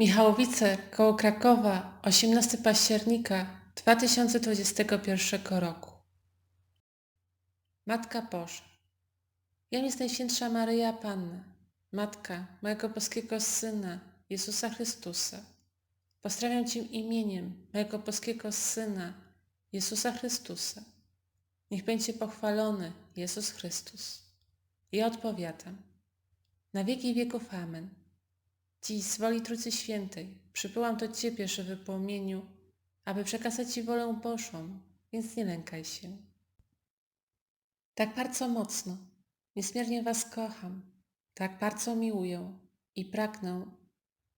Michałowice koło Krakowa 18 października 2021 roku Matka Boża Jam jest Najświętsza Maryja Panna, Matka mojego boskiego Syna, Jezusa Chrystusa. Pozdrawiam Cię imieniem mojego boskiego Syna, Jezusa Chrystusa. Niech będzie pochwalony Jezus Chrystus. Ja odpowiadam. Na wieki wieków Amen. Dziś z woli Trójcy Świętej przybyłam do Ciebie, żywy płomieniu, aby przekazać Ci wolę Bożą, więc nie lękaj się. Tak bardzo mocno, niezmiernie Was kocham, tak bardzo miłuję i pragnę,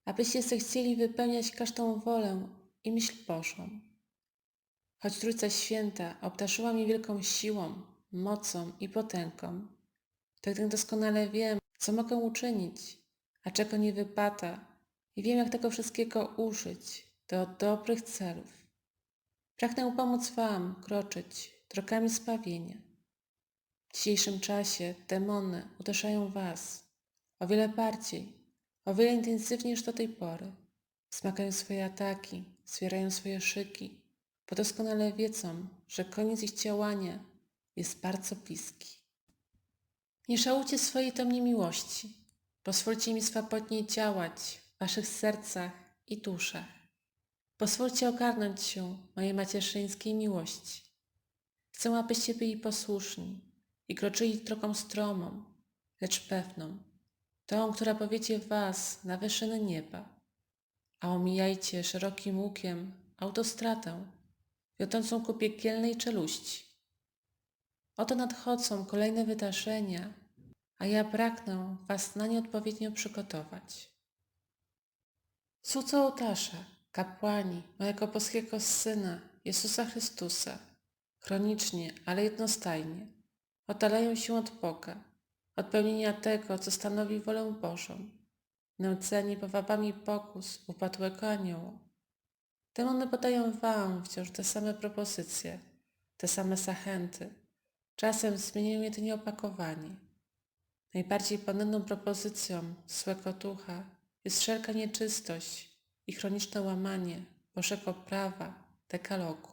abyście zechcieli wypełniać każdą wolę i myśl Bożą. Choć Trójca Święta obdarzyła mnie wielką siłą, mocą i potęgą, to gdy doskonale wiem, co mogę uczynić, a czego nie wypada i wiem, jak tego wszystkiego użyć do dobrych celów. Pragnę pomóc Wam kroczyć drogami zbawienia. W dzisiejszym czasie demony uderzają Was o wiele bardziej, o wiele intensywniej niż do tej pory. Wzmagają swoje ataki, zwierają swoje szyki, bo doskonale wiedzą, że koniec ich działania jest bardzo bliski. Nie żałujcie swojej do mnie miłości. Pozwólcie mi swobodnie działać w waszych sercach i duszach. Pozwólcie ogarnąć się mojej macierzyńskiej miłości. Chcę, abyście byli posłuszni i kroczyli drogą stromą, lecz pewną, tą, która powiedzie was na wyżyny nieba, a omijajcie szerokim łukiem autostradę wiodącą ku piekielnej czeluści. Oto nadchodzą kolejne wydarzenia, a ja pragnę was na nie odpowiednio przygotować. Cudze ołtarze, kapłani mojego boskiego Syna, Jezusa Chrystusa, chronicznie, ale jednostajnie, oddalają się od Boga, od pełnienia tego, co stanowi wolę Bożą, nęceni powabami pokus upadłego anioła. Demony podają wam wciąż te same propozycje, te same zachęty, czasem zmieniają jedynie opakowanie. Najbardziej panowną propozycją złego ducha jest wszelka nieczystość i chroniczne łamanie Bożego prawa, dekalogu.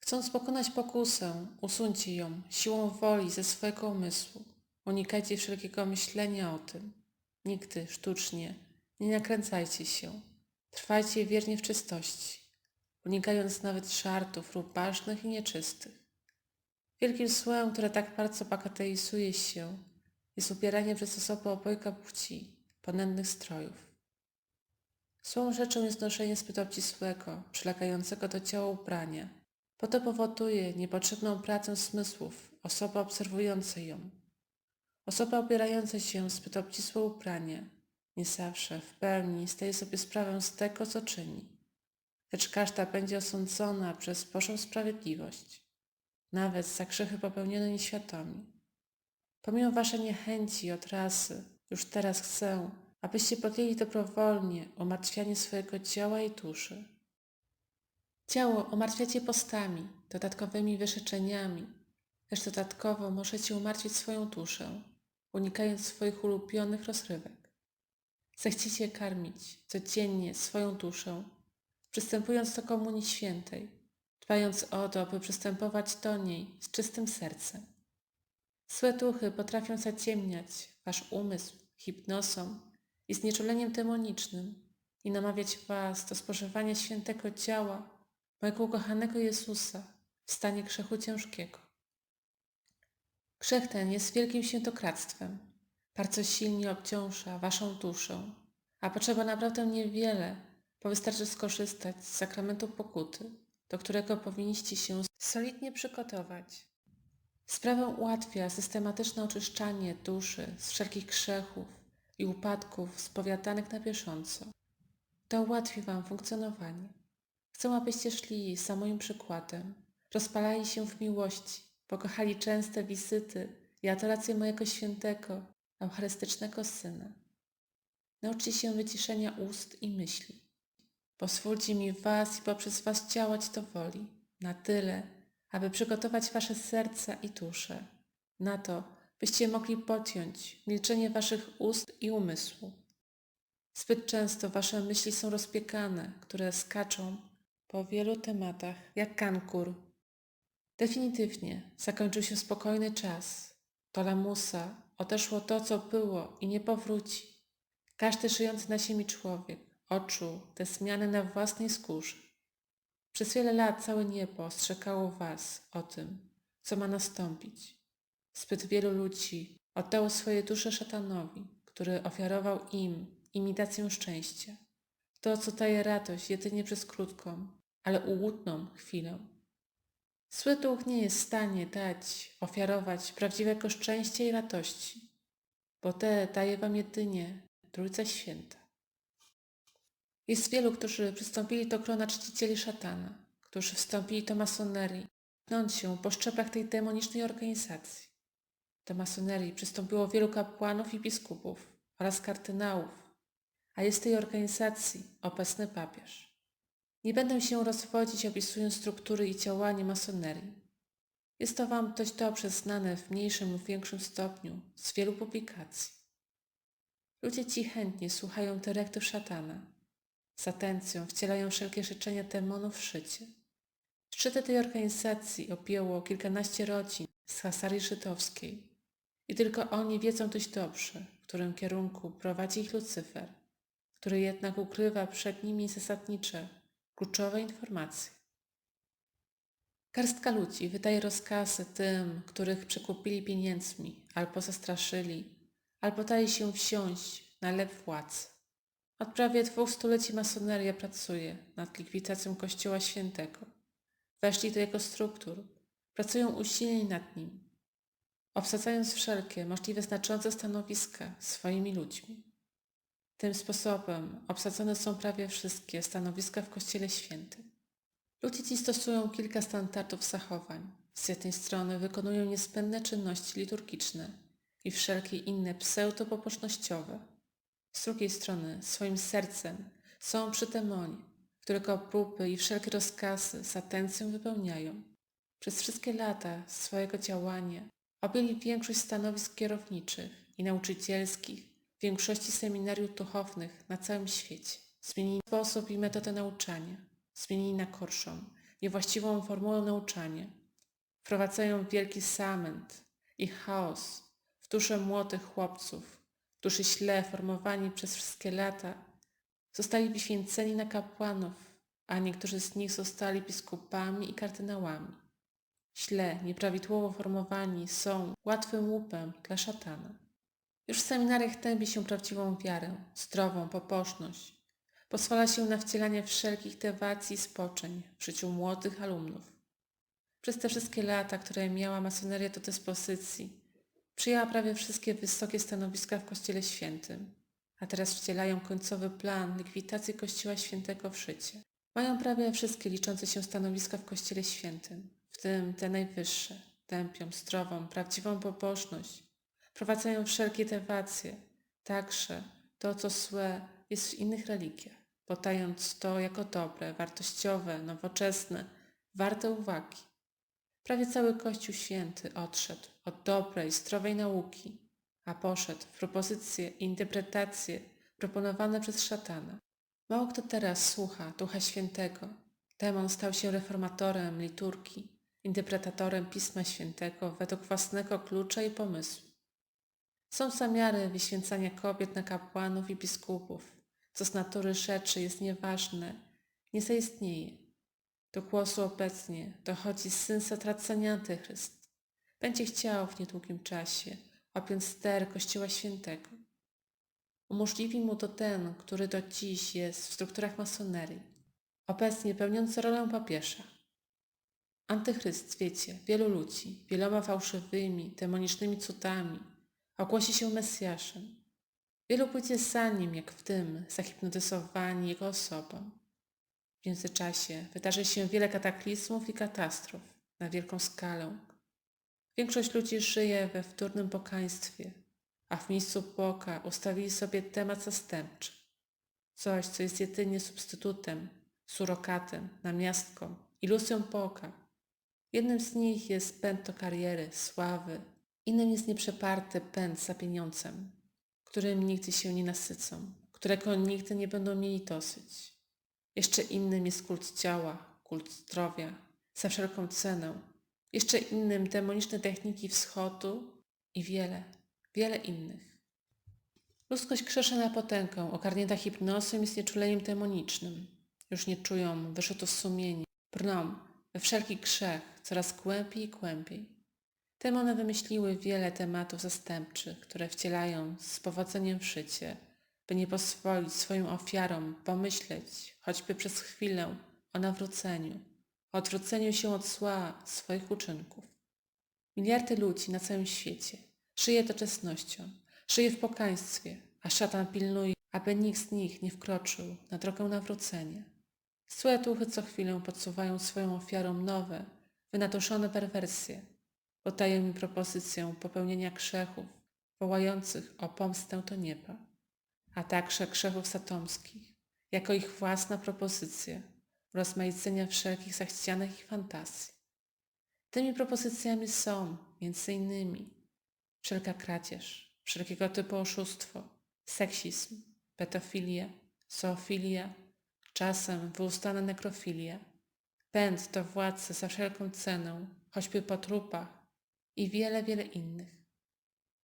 Chcąc pokonać pokusę, usuńcie ją siłą woli ze swojego umysłu. Unikajcie wszelkiego myślenia o tym. Nigdy sztucznie nie nakręcajcie się. Trwajcie wiernie w czystości, unikając nawet żartów rubasznych i nieczystych. Wielkim złem, które tak bardzo bagatelizuje się, jest ubieranie przez osobę obojga płci, ponętnych strojów. Złą rzeczą jest noszenie zbyt obcisłego, przylegającego do ciała ubrania, bo to powoduje niepotrzebną pracę zmysłów osoby obserwującej ją. Osoba ubierająca się w zbyt obcisłe ubranie nie zawsze w pełni zdaje sobie sprawę z tego, co czyni, lecz każda będzie osądzona przez Bożą sprawiedliwość, nawet za grzechy popełnione nieświadomie. Pomimo waszej niechęci od razy, już teraz chcę, abyście podjęli dobrowolnie umartwianie swojego ciała i duszy. Ciało umartwiacie postami, dodatkowymi wyrzeczeniami, lecz dodatkowo możecie umartwić swoją duszę, unikając swoich ulubionych rozrywek. Zechcicie karmić codziennie swoją duszę, przystępując do Komunii Świętej, dbając o to, by przystępować do niej z czystym sercem. Złe duchy potrafią zaciemniać wasz umysł hipnozą i znieczuleniem demonicznym i namawiać was do spożywania świętego ciała mojego ukochanego Jezusa w stanie grzechu ciężkiego. Grzech ten jest wielkim świętokradztwem, bardzo silnie obciąża waszą duszę, a potrzeba naprawdę niewiele, bo wystarczy skorzystać z sakramentu pokuty, do którego powinniście się solidnie przygotować. Sprawę ułatwia systematyczne oczyszczanie duszy z wszelkich grzechów i upadków spowiadanych na bieżąco. To ułatwi Wam funkcjonowanie. Chcę, abyście szli za moim przykładem, rozpalali się w miłości, pokochali częste wizyty i adorację mojego świętego, eucharystycznego Syna. Nauczcie się wyciszenia ust i myśli. Pozwólcie mi Was i poprzez Was działać do woli, na tyle, aby przygotować wasze serca i dusze na to, byście mogli podjąć milczenie waszych ust i umysłu. Zbyt często wasze myśli są rozpiekane, które skaczą po wielu tematach, jak kankur. Definitywnie zakończył się spokojny czas. Do lamusa odeszło to, co było i nie powróci. Każdy żyjący na ziemi człowiek odczuł te zmiany na własnej skórze. Przez wiele lat całe niebo ostrzekało was o tym, co ma nastąpić. Zbyt wielu ludzi oddało swoje dusze szatanowi, który ofiarował im imitację szczęścia. To, co daje radość jedynie przez krótką, ale ułudną chwilę. Zły duch nie jest w stanie dać, ofiarować prawdziwego szczęścia i radości, bo te daje wam jedynie Trójca Święta. Jest wielu, którzy przystąpili do grona czcicieli szatana, którzy wstąpili do masonerii, tknąc się po szczeblach tej demonicznej organizacji. Do masonerii przystąpiło wielu kapłanów i biskupów oraz kardynałów, a jest tej organizacji obecny papież. Nie będę się rozwodzić opisując struktury i działanie masonerii. Jest to Wam dość dobrze znane w mniejszym lub większym stopniu z wielu publikacji. Ludzie ci chętnie słuchają dyrektyw szatana. Z atencją wcielają wszelkie życzenia demonów w życie. Szczyty tej organizacji objęło kilkanaście rodzin z Hasarii Żydowskiej i tylko oni wiedzą dość dobrze, w którym kierunku prowadzi ich Lucyfer, który jednak ukrywa przed nimi zasadnicze, kluczowe informacje. Garstka ludzi wydaje rozkazy tym, których przekupili pieniędzmi albo zastraszyli, albo daje się wsiąść na lep władzy. Od prawie dwóch stuleci masoneria pracuje nad likwidacją Kościoła Świętego. Weszli do jego struktur, pracują usilnie nad nim, obsadzając wszelkie możliwe znaczące stanowiska swoimi ludźmi. Tym sposobem obsadzone są prawie wszystkie stanowiska w Kościele Świętym. Ludzie ci stosują kilka standardów zachowań. Z jednej strony wykonują niezbędne czynności liturgiczne i wszelkie inne pseudopobożnościowe. Z drugiej strony swoim sercem są przy demonie, którego próby i wszelkie rozkazy z atencją wypełniają. Przez wszystkie lata swojego działania objęli większość stanowisk kierowniczych i nauczycielskich w większości seminariów duchownych na całym świecie. Zmienili sposób i metodę nauczania. Zmienili na gorszą, niewłaściwą formułę nauczania. Wprowadzają wielki zamęt i chaos w duszę młodych chłopców, duszy źle formowani przez wszystkie lata. Zostali wyświęceni na kapłanów, a niektórzy z nich zostali biskupami i kardynałami. Źle, nieprawidłowo formowani są łatwym łupem dla szatana. Już w seminariach tępi się prawdziwą wiarę, zdrową pobożność. Pozwala się na wcielanie wszelkich dewacji i spoczeń w życiu młodych alumnów. Przez te wszystkie lata, które miała masoneria do dyspozycji, przyjęła prawie wszystkie wysokie stanowiska w Kościele Świętym, a teraz wcielają końcowy plan likwidacji Kościoła Świętego w życie. Mają prawie wszystkie liczące się stanowiska w Kościele Świętym, w tym te najwyższe, tępią, zdrową, prawdziwą pobożność, prowadzają wszelkie dewacje, także to, co złe jest w innych religiach, podając to jako dobre, wartościowe, nowoczesne, warte uwagi. Prawie cały Kościół Święty odszedł od dobrej, zdrowej nauki, a poszedł w propozycje i interpretacje proponowane przez szatana. Mało kto teraz słucha Ducha Świętego. Demon stał się reformatorem liturgii, interpretatorem Pisma Świętego według własnego klucza i pomysłu. Są zamiary wyświęcania kobiet na kapłanów i biskupów, co z natury rzeczy jest nieważne, nie zaistnieje. Do głosu obecnie dochodzi syn zatracenia antychryst. Będzie chciał w niedługim czasie objąć ster Kościoła Świętego. Umożliwi mu to ten, który do dziś jest w strukturach masonerii, obecnie pełniący rolę papieża. Antychryst, wiecie, wielu ludzi, wieloma fałszywymi, demonicznymi cudami, ogłosi się Mesjaszem. Wielu pójdzie za nim, jak w tym, zahipnotyzowani jego osobą. W międzyczasie wydarzy się wiele kataklizmów i katastrof na wielką skalę. Większość ludzi żyje we wtórnym pokaństwie, a w miejscu Boga ustawili sobie temat zastępczy. Coś, co jest jedynie substytutem, surokatem, namiastką, iluzją Boga. Jednym z nich jest pęd do kariery, sławy, innym jest nieprzeparty pęd za pieniądzem, którym nigdy się nie nasycą, którego nigdy nie będą mieli dosyć. Jeszcze innym jest kult ciała, kult zdrowia, za wszelką cenę. Jeszcze innym demoniczne techniki wschodu i wiele, wiele innych. Ludzkość krzesze na potęgę, ogarnięta hipnozą i znieczuleniem demonicznym. Już nie czują wyrzutów sumienia, brną we wszelki grzech, coraz głębiej i głębiej. Demony wymyśliły wiele tematów zastępczych, które wcielają z powodzeniem w życie, by nie pozwolić swoim ofiarom pomyśleć, choćby przez chwilę, o nawróceniu, o odwróceniu się od zła swoich uczynków. Miliardy ludzi na całym świecie żyje doczesnością, żyje w pokaństwie, a szatan pilnuje, aby nikt z nich nie wkroczył na drogę nawrócenia. Złe duchy co chwilę podsuwają swoją ofiarom nowe, wynaturzone perwersje, podają mi propozycję popełnienia grzechów, wołających o pomstę do nieba, a także grzechów satomskich, jako ich własna propozycja rozmaicenia wszelkich zachcianek i fantazji. Tymi propozycjami są, między innymi, wszelka kradzież, wszelkiego typu oszustwo, seksizm, pedofilia, zoofilia, czasem wyustana nekrofilia, pęd do władcy za wszelką cenę, choćby po trupach i wiele, wiele innych.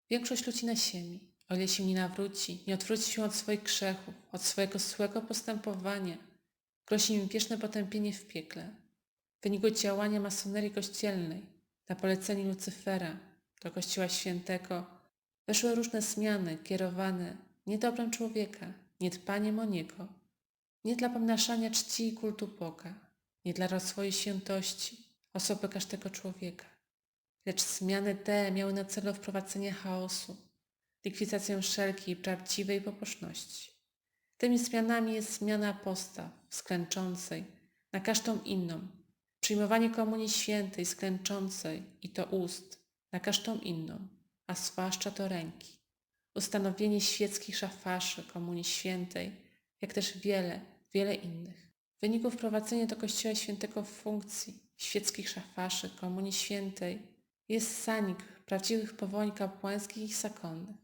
Większość ludzi na ziemi, o ile się nie nawróci, nie odwróci się od swoich grzechów, od swojego złego postępowania, grozi im wieczne potępienie w piekle. W wyniku działania masonerii kościelnej, na polecenie Lucyfera do Kościoła Świętego, weszły różne zmiany kierowane nie dobrem człowieka, nie dbaniem o niego, nie dla pomnaszania czci i kultu Boga, nie dla rozwoju świętości osoby każdego człowieka, lecz zmiany te miały na celu wprowadzenie chaosu, likwidację wszelkiej prawdziwej pobożności. Tymi zmianami jest zmiana postaw sklęczącej na każdą inną, przyjmowanie komunii świętej sklęczącej i to ust na każdą inną, a zwłaszcza do ręki, ustanowienie świeckich szafaszy komunii świętej, jak też wiele, wiele innych. W wyniku wprowadzenia do Kościoła Świętego funkcji świeckich szafaszy komunii świętej jest zanik prawdziwych powołań kapłańskich i zakonnych.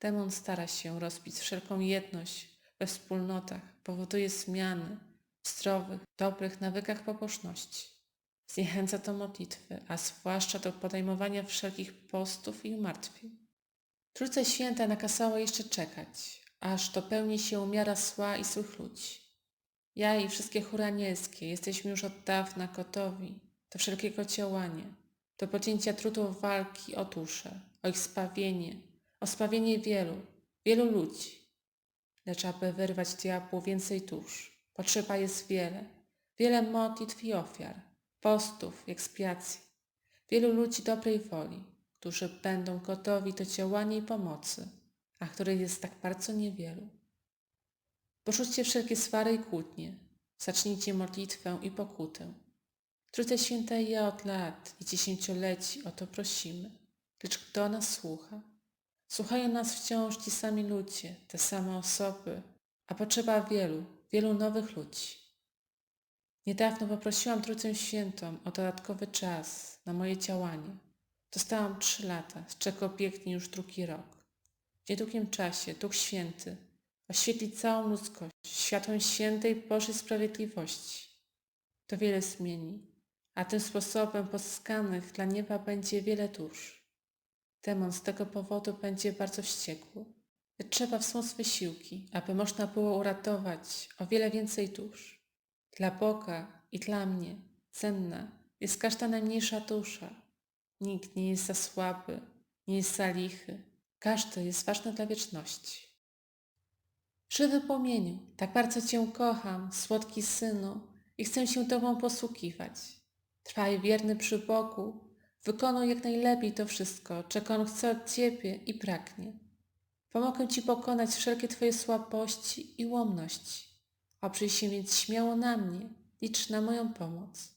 Demon stara się rozbić wszelką jedność we wspólnotach, powoduje zmiany w zdrowych, dobrych nawykach pobożności. Zniechęca do modlitwy, a zwłaszcza do podejmowania wszelkich postów i umartwień. Trójce Święta nakazała jeszcze czekać, aż dopełni się miara zła i złych ludzi. Ja i wszystkie chóry anielskie jesteśmy już od dawna gotowi do wszelkiego działania, do podjęcia trudów walki o duszę, o ich spawienie, o spawienie wielu, wielu ludzi. Lecz aby wyrwać diabłu więcej dusz, potrzeba jest wiele, wiele modlitw i ofiar, postów ekspiacji, wielu ludzi dobrej woli, którzy będą gotowi do działania i pomocy, a których jest tak bardzo niewielu. Porzućcie wszelkie swary i kłótnie, zacznijcie modlitwę i pokutę. Trójce Święte ja od lat i dziesięcioleci o to prosimy, lecz kto nas słucha? Słuchają nas wciąż ci sami ludzie, te same osoby, a potrzeba wielu, wielu nowych ludzi. Niedawno poprosiłam Trójcę Świętą o dodatkowy czas na moje działanie. Dostałam trzy lata, z czego biegnie już drugi rok. W niedługim czasie Duch Święty oświetli całą ludzkość światłem świętej Bożej Sprawiedliwości. To wiele zmieni, a tym sposobem pozyskanych dla nieba będzie wiele dusz. Demon z tego powodu będzie bardzo wściekły. Trzeba wsmóc wysiłki, aby można było uratować o wiele więcej dusz. Dla Boga i dla mnie cenna jest każda najmniejsza dusza. Nikt nie jest za słaby, nie jest za lichy. Każdy jest ważny dla wieczności. Żywy płomieniu, tak bardzo Cię kocham, słodki synu, i chcę się Tobą posługiwać. Trwaj wierny przy Bogu, wykonuj jak najlepiej to wszystko, czego On chce od Ciebie i pragnie. Pomogę Ci pokonać wszelkie Twoje słabości i łomności. Oprzyj się więc śmiało na mnie, licz na moją pomoc.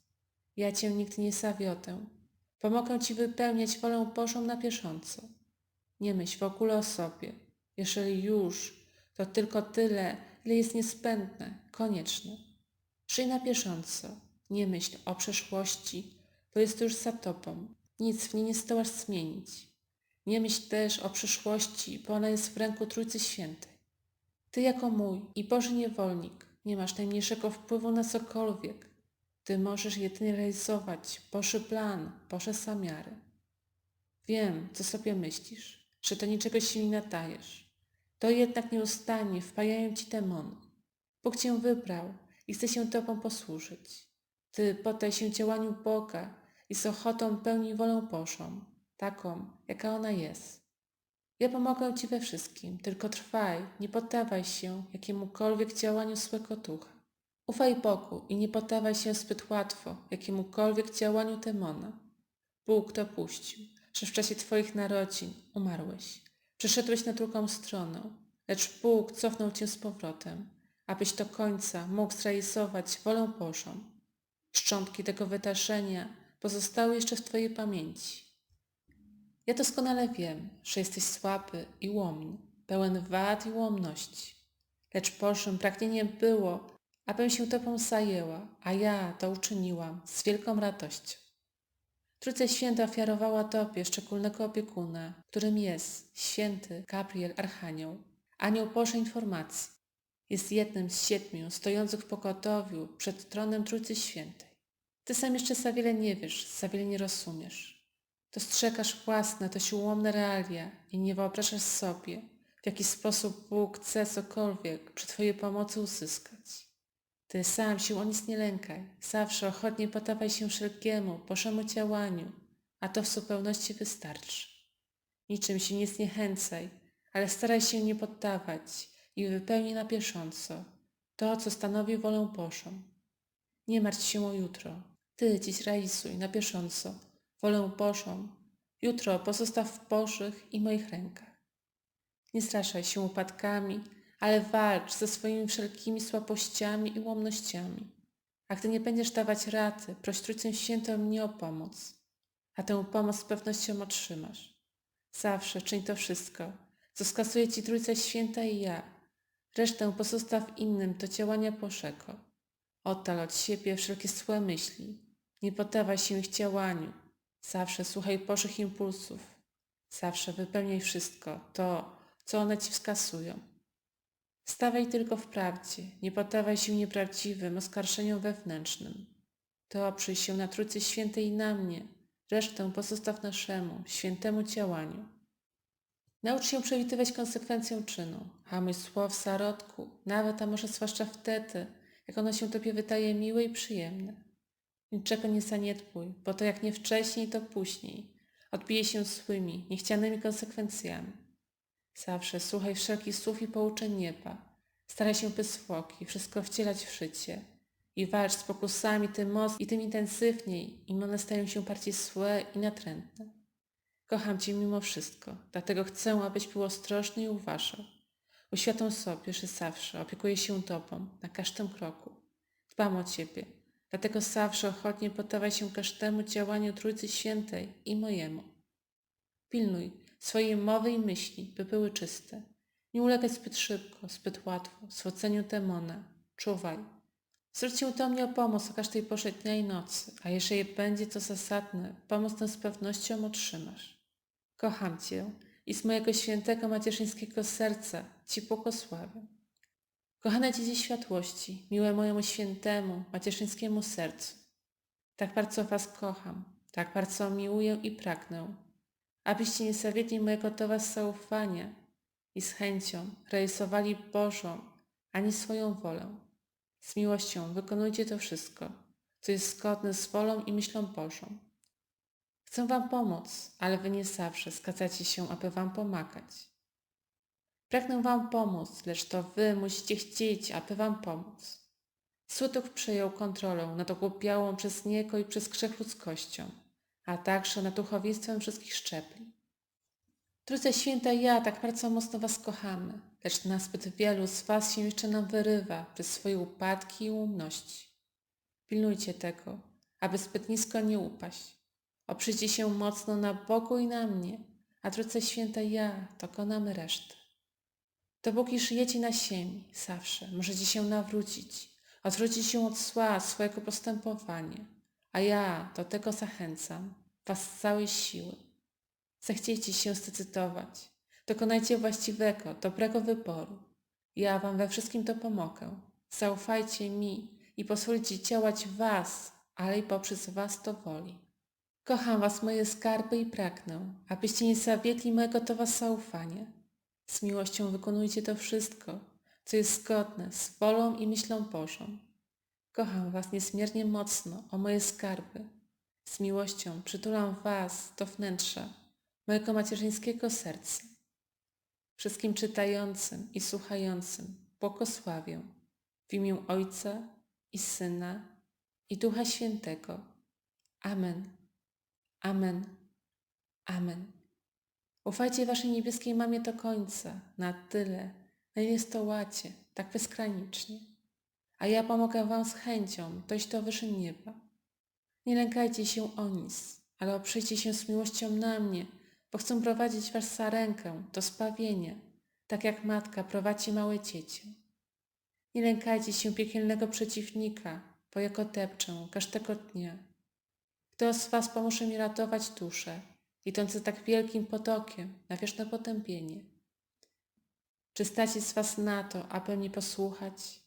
Ja Cię nigdy nie zawiodę. Pomogę Ci wypełniać wolę Bożą na bieżąco. Nie myśl w ogóle o sobie. Jeżeli już, to tylko tyle, ile jest niezbędne, konieczne. Żyj na bieżąco. Nie myśl o przeszłości, bo jest już za tobą. Nic w niej nie zdołasz zmienić. Nie myśl też o przyszłości, bo ona jest w ręku Trójcy Świętej. Ty jako mój i Boży niewolnik nie masz najmniejszego wpływu na cokolwiek. Ty możesz jedynie realizować Boży plan, Boże zamiary. Wiem, co sobie myślisz, że do niczego się nie nadajesz. To jednak nieustannie wpajają ci demony. Bóg cię wybrał i chce się Tobą posłużyć. Ty poddaj się działaniu Boga i z ochotą pełni wolę Bożą, taką, jaka ona jest. Ja pomogę Ci we wszystkim, tylko trwaj, nie poddawaj się jakiemukolwiek działaniu złego ducha. Ufaj Bogu i nie poddawaj się zbyt łatwo jakiemukolwiek działaniu demona. Bóg dopuścił, że w czasie Twoich narodzin umarłeś. Przeszedłeś na drugą stronę, lecz Bóg cofnął Cię z powrotem, abyś do końca mógł zrealizować wolę Bożą. Szczątki tego wydarzenia pozostały jeszcze w Twojej pamięci. Ja doskonale wiem, że jesteś słaby i łomny, pełen wad i ułomności. Lecz Bożym pragnieniem było, abym się Tobą zajęła, a ja to uczyniłam z wielką radością. Trójca Święta ofiarowała Tobie szczególnego opiekuna, którym jest święty Gabriel Archanioł, anioł Bożej informacji. Jest jednym z siedmiu stojących w pogotowiu przed tronem Trójcy Świętej. Ty sam jeszcze za wiele nie wiesz, za wiele nie rozumiesz. Dostrzegasz własne, dość ułomne realia i nie wyobrażasz sobie, w jaki sposób Bóg chce cokolwiek przy Twojej pomocy uzyskać. Ty sam się o nic nie lękaj, zawsze ochotnie poddawaj się wszelkiemu Bożemu działaniu, a to w zupełności wystarczy. Niczym się nie zniechęcaj, ale staraj się nie poddawać i wypełnij na bieżąco to, co stanowi wolę Bożą. Nie martw się o jutro. Ty dziś realizuj na bieżąco wolę Bożą. Jutro pozostaw w Bożych i moich rękach. Nie straszaj się upadkami, ale walcz ze swoimi wszelkimi słabościami i łomnościami. A gdy nie będziesz dawać rady, proś Trójcę Świętą mnie o pomoc. A tę pomoc z pewnością otrzymasz. Zawsze czyń to wszystko, co skasuje Ci Trójca Święta i ja. Resztę pozostaw innym do działania Bożego. Oddal od siebie wszelkie złe myśli. Nie poddawaj się ich działaniu. Zawsze słuchaj Bożych impulsów. Zawsze wypełniaj wszystko to, co one Ci wskazują. Stawaj tylko w prawdzie, nie poddawaj się nieprawdziwym oskarżeniom wewnętrznym. To oprzyj się na Trójcy Świętej i na mnie, resztę pozostaw naszemu, świętemu działaniu. Naucz się przewidywać konsekwencję czynu, hamuj słow w zarodku, nawet a może zwłaszcza wtedy, jak ono się Tobie wydaje miłe i przyjemne. Niczego nie zaniedbuj, bo to jak nie wcześniej, to później. Odbije się złymi, niechcianymi konsekwencjami. Zawsze słuchaj wszelkich słów i pouczeń nieba. Staraj się bez zwłoki wszystko wcielać w życie. I walcz z pokusami tym moc i tym intensywniej, im one stają się bardziej złe i natrętne. Kocham Cię mimo wszystko, dlatego chcę, abyś był ostrożny i uważał. Uświadom sobie, że zawsze opiekuję się Tobą na każdym kroku. Dbam o Ciebie, dlatego zawsze ochotnie poddawaj się każdemu działaniu Trójcy Świętej i mojemu. Pilnuj swojej mowy i myśli, by były czyste. Nie ulegaj zbyt szybko, zbyt łatwo swoceniu demona. Czuwaj. Zwróć się do mnie o pomoc o każdej porze dnia i nocy, a jeżeli będzie to zasadne, pomoc tę z pewnością otrzymasz. Kocham Cię i z mojego świętego macierzyńskiego serca Ci błogosławię. Kochane Dzieci Światłości, miłe mojemu świętemu, macierzyńskiemu sercu, tak bardzo Was kocham, tak bardzo miłuję i pragnę, abyście nie zawiedli mojego do Was zaufania i z chęcią realizowali Bożą, ani swoją wolę. Z miłością wykonujcie to wszystko, co jest zgodne z wolą i myślą Bożą. Chcę Wam pomóc, ale Wy nie zawsze zgadzacie się, aby Wam pomagać. Pragnę Wam pomóc, lecz to Wy musicie chcieć, aby Wam pomóc. Zły przejął kontrolę nad ogłupiałą przez Niego i przez grzech ludzkością, a także nad duchowieństwem wszystkich szczebli. Trójca Święta ja tak bardzo mocno Was kochamy, lecz nazbyt wielu z Was się jeszcze nam wyrywa przez swoje upadki i umności. Pilnujcie tego, aby zbyt nisko nie upaść. Oprzyjcie się mocno na Bogu i na mnie, a Trójca Święta ja dokonamy reszty. Dopóki żyjecie na ziemi, zawsze możecie się nawrócić, odwrócić się od zła swojego postępowania, a ja do tego zachęcam was z całej siły. Zechciejcie się zdecydować, dokonajcie właściwego, dobrego wyboru. Ja wam we wszystkim to pomogę. Zaufajcie mi i pozwólcie działać was, ale i poprzez was to woli. Kocham was, moje skarby i pragnę, abyście nie zawiedli mojego to was zaufania. Z miłością wykonujcie to wszystko, co jest zgodne z wolą i myślą Bożą. Kocham was niesmiernie mocno, o moje skarby. Z miłością przytulam was do wnętrza mojego macierzyńskiego serca. Wszystkim czytającym i słuchającym błogosławię w imię Ojca i Syna i Ducha Świętego. Amen. Amen. Amen. Ufajcie waszej niebieskiej mamie do końca, na tyle, na ile stołacie, tak bezgranicznie. A ja pomogę wam z chęcią dojść do wyżyn nieba. Nie lękajcie się o nic, ale oprzyjcie się z miłością na mnie, bo chcę prowadzić was za rękę do spawienia, tak jak matka prowadzi małe dziecię. Nie lękajcie się piekielnego przeciwnika, bo ja go depczę każdego dnia. Kto z was pomoże mi ratować duszę, idące tak wielkim potokiem na wieczne potępienie? Czy stacie z was na to, aby mnie posłuchać?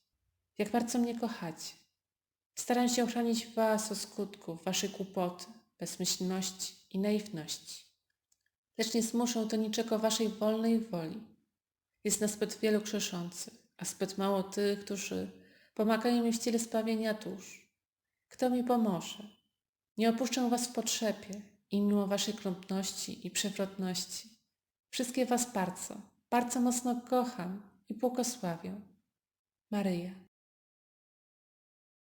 Jak bardzo mnie kochacie? Staram się ochronić was od skutków waszej głupoty, bezmyślności i naiwności. Lecz nie zmuszę do niczego waszej wolnej woli. Jest nas zbyt wielu grzeszących, a zbyt mało tych, którzy pomagają mi w ciele spawienia dusz. Kto mi pomoże? Nie opuszczę was w potrzebie i mimo waszej krąpności i przewrotności. Wszystkie was bardzo, bardzo mocno kocham i błogosławię. Maryja.